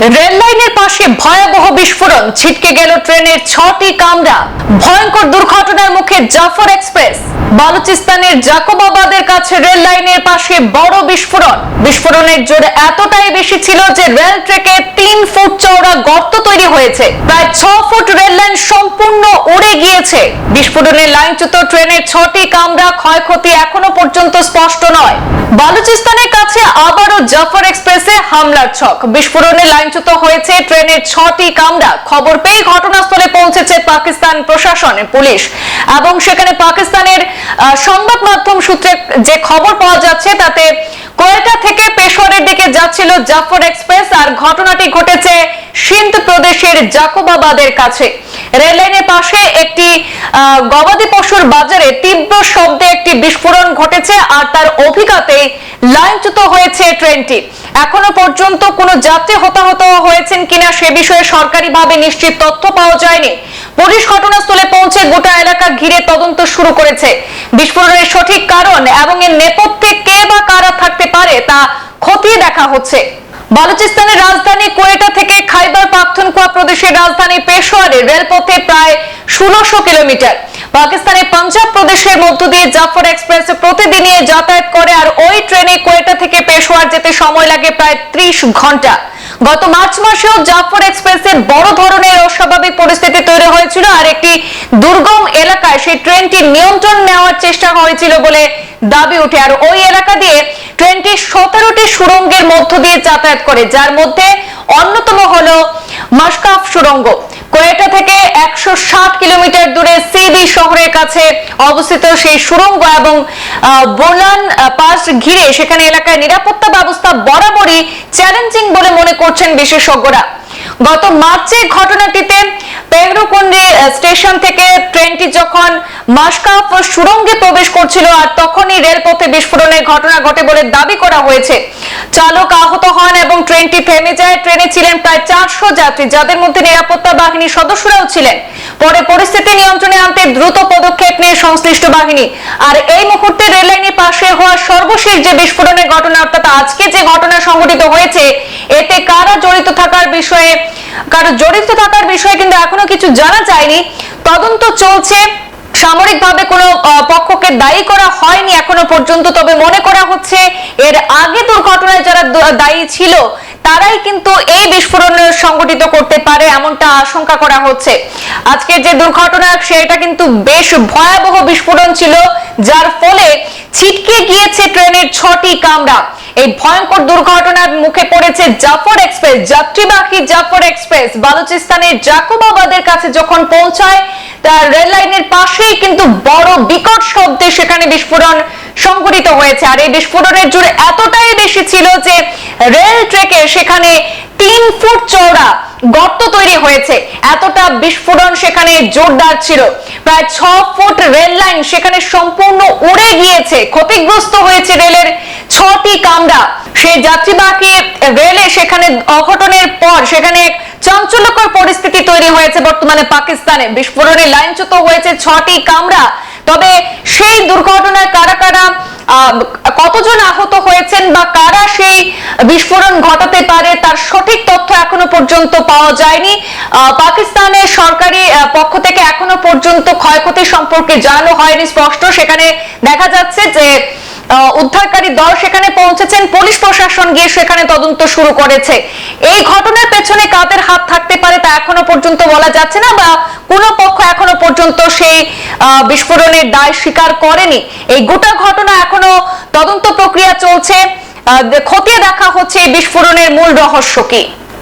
Rail লাইনের পাশে ভয়াবহ বিস্ফোরণ। ছিটকে গেল ট্রেনের ছটি কামরা। ভয়ঙ্কর দুর্ঘটনার মুখে জাফর এক্সপ্রেস। বালুচিস্তানের জাকোবাবাদের কাছে রেল লাইনের পাশে বড় বিস্ফোরণ। বিস্ফোরণের জোর এতটাই বেশি ছিল যে রেল ট্রেকে তিন ফুট চওড়া গর্ত তৈরি হয়েছে। প্রায় ছ ফুট রেল লাইন সম্পূর্ণ উড়ে গিয়েছে। বিস্ফোরণে লাইনচ্যুত ট্রেনের ছটি কামরা ক্ষয়ক্ষতি এখনও পর্যন্ত স্পষ্ট নয়। বালুচিস্তানের কাছে আবারও জাফর এক্সপ্রেসে হামলার ছক। বিস্ফোরণে লাইনচ্যুত হয়েছে ট্রেনের ছটি কামরা। খবর পেয়ে ঘটনাস্থলে পৌঁছেছে পাকিস্তান প্রশাসনের পুলিশ। এবং সেখানে পাকিস্তানের সংবাদ মাধ্যম সূত্রে যে খবর পাওয়া যাচ্ছে, তাতে কোয়েটা থেকে পেশোয়ারের দিকে যাচ্ছিল জাফর এক্সপ্রেস। আর ঘটনাটি ঘটেছে সিন্ধ প্রদেশের জাকোবাবাদের কাছে। রেল লাইনের পাশে একটি গবাদি পশুর বাজারে তীব্র শব্দে একটি বিস্ফোরণ ঘটেছে আর তার অভিজ্ঞতে লাইনচ্যুত হয়েছে ট্রেনটি। এখনও পর্যন্ত কোনো যাত্রী হতাহত হয়েছেন কিনা সে বিষয়ে সরকারিভাবে নিশ্চিত তথ্য পাওয়া যায়নি। পুলিশ ঘটনাস্থলে পৌঁছে গোটা এলাকা ঘিরে তদন্ত শুরু করেছে। বিস্ফোরণের সঠিক কারণ এবং এর নেপথ্যে কে বা কারা থাকতে পারে তা খতিয়ে দেখা হচ্ছে। বালুচিস্তানের রাজধানী কোয়েটা পাখতুনখোয়া প্রদেশের রাজধানী পেশোয়ারে রেলপথে প্রায় ষোলোশো কিলোমিটার। পাকিস্তানের পাঞ্জাব প্রদেশের মধ্য দিয়ে জাফর এক্সপ্রেস প্রতিদিনই যাতায়াত করে আর ওই ট্রেনে কোয়েটা থেকে পেশোয়ার যেতে সময় লাগে প্রায় ত্রিশ ঘণ্টা। গত মার্চ মাসেও জাফর এক্সপ্রেসে বড় ধরনের অস্বাভাবিক পরিস্থিতি তৈরি হয়েছিল আর একটি দুর্গম এলাকায় সেই ট্রেনটি নিয়ন্ত্রণ নেওয়ার চেষ্টা হয়েছিল বলে দাবি উঠে আর ওই এলাকা দিয়ে ট্রেনটি সতেরোটি সুড়ঙ্গের মধ্য দিয়ে যাতায়াত করে, যার মধ্যে অন্যতম হলো মাসকাফ সুড়ঙ্গ। কোয়েটা থেকে একশো সাত কিলোমিটার দূরে সিদি শহরের কাছে অবস্থিত সেই সুরঙ্গ এবং বোলান পাস ঘিরে সেখানে এলাকায় নিরাপত্তা ব্যবস্থা বরাবরই চ্যালেঞ্জিং বলে মনে করছেন বিশেষজ্ঞরা। গত মার্চে ঘটনাটিতে পেগরুকুন্ডি স্টেশন থেকে ট্রেনটি যখন মাসকাফ সুড়ঙ্গে প্রবেশ করছিল আর তখনই রেলপথে বিস্ফোরণের ঘটনা ঘটে বলে দাবি করা হয়েছে। চালক আহত হন এবং ট্রেনটি থেমে যায়। ট্রেনে ছিলেন প্রায় চারশো যাত্রী, যাদের মধ্যে নিরাপত্তা বাহিনীর সদস্যরাও ছিলেন। পরে পরিস্থিতি নিয়ন্ত্রণে আনতে দ্রুত পদক্ষেপ নেয় সংশ্লিষ্ট বাহিনী। আর এই মুহূর্তে রেল লাইনের পাশে হওয়া সর্বশেষ যে বিস্ফোরণের ঘটনা, অর্থাৎ আজকে যে ঘটনা সংঘটিত হয়েছে এতে কারা জড়িত থাকার বিষয়ে, কারও জড়িত থাকার বিষয়ে কিন্তু এখনও কিছু জানা যায়নি। তদন্ত চলছে। সামরিকভাবে কোনো পক্ষকে দায়ী করা হয়নি এখনও পর্যন্ত, তবে মনে করা হচ্ছে এর আগে দুর্ঘটনায় যারা দায়ী ছিল, তারাই কিন্তু এই বিস্ফোরণ সংগঠিত করতে পারে এমনটা আশঙ্কা করা হচ্ছে। আজকে যে দুর্ঘটনা, সেটা কিন্তু বেশ ভয়াবহ বিস্ফোরণ ছিল, যার ফলে ছিটকে গিয়েছে ট্রেনের ছটি কামরা। এই ভয়ঙ্কর দুর্ঘটনার মুখে পড়েছে জাফর এক্সপ্রেস, যাত্রীবাহী জাফর এক্সপ্রেস। বালুচিস্তানের জাকুবাবাদের কাছে যখন পৌঁছায়, তার রেল লাইনের পাশেই কিন্তু বড় বিকট শব্দে সেখানে বিস্ফোরণ সংঘটিত হয়েছে। আর এই বিস্ফোরণের জোর এতটাই বেশি ছিল যে রেল ট্রেকে সেখানে তিন ফুট চওড়া গর্ত তৈরি হয়েছে। এতটা বিস্ফোরণ সেখানে জোরদার ছিল। প্রায় ছ ফুট রেল লাইন সেখানে সম্পূর্ণ উড়ে গিয়েছে। ক্ষতিগ্রস্ত হয়েছে রেলের ছটি কামরা। সেই যাত্রীবাহী রেলে সেখানে অঘটনের পর সেখানে এক চাঞ্চল্যকর পরিস্থিতি তৈরি হয়েছে বর্তমানে পাকিস্তানে। বিস্ফোরণে লাইনচ্যুত হয়েছে ছটি কামরা। তবে সেই দুর্ঘটনায় কারা কারা কতজন আহত হয়েছেন বা কারা সেই বিস্ফোরণ ঘটাতে পারে তার সঠিক তথ্য এখনও পর্যন্ত পাওয়া যায়নি। পাকিস্তানের সরকারি পক্ষ থেকে এখনও পর্যন্ত ক্ষয়ক্ষতি সম্পর্কে জানানো হয়নি স্পষ্ট। সেখানে দেখা যাচ্ছে যে উদ্ধারকারী দল সেখানে পৌঁছেছেন, পুলিশ প্রশাসন গিয়ে সেখানে তদন্ত শুরু করেছে। এই ঘটনার পেছনে কাদের হাত থাকতে পারে তা এখনও পর্যন্ত বলা যাচ্ছে না বা কোনো পক্ষ এখনও পর্যন্ত সেই বিস্ফোরণের দায় স্বীকার করেনি। এই গোটা ঘটনা এখনও তদন্ত প্রক্রিয়া চলছে। খতিয়ে দেখা হচ্ছে এই বিস্ফোরণের মূল রহস্য কি?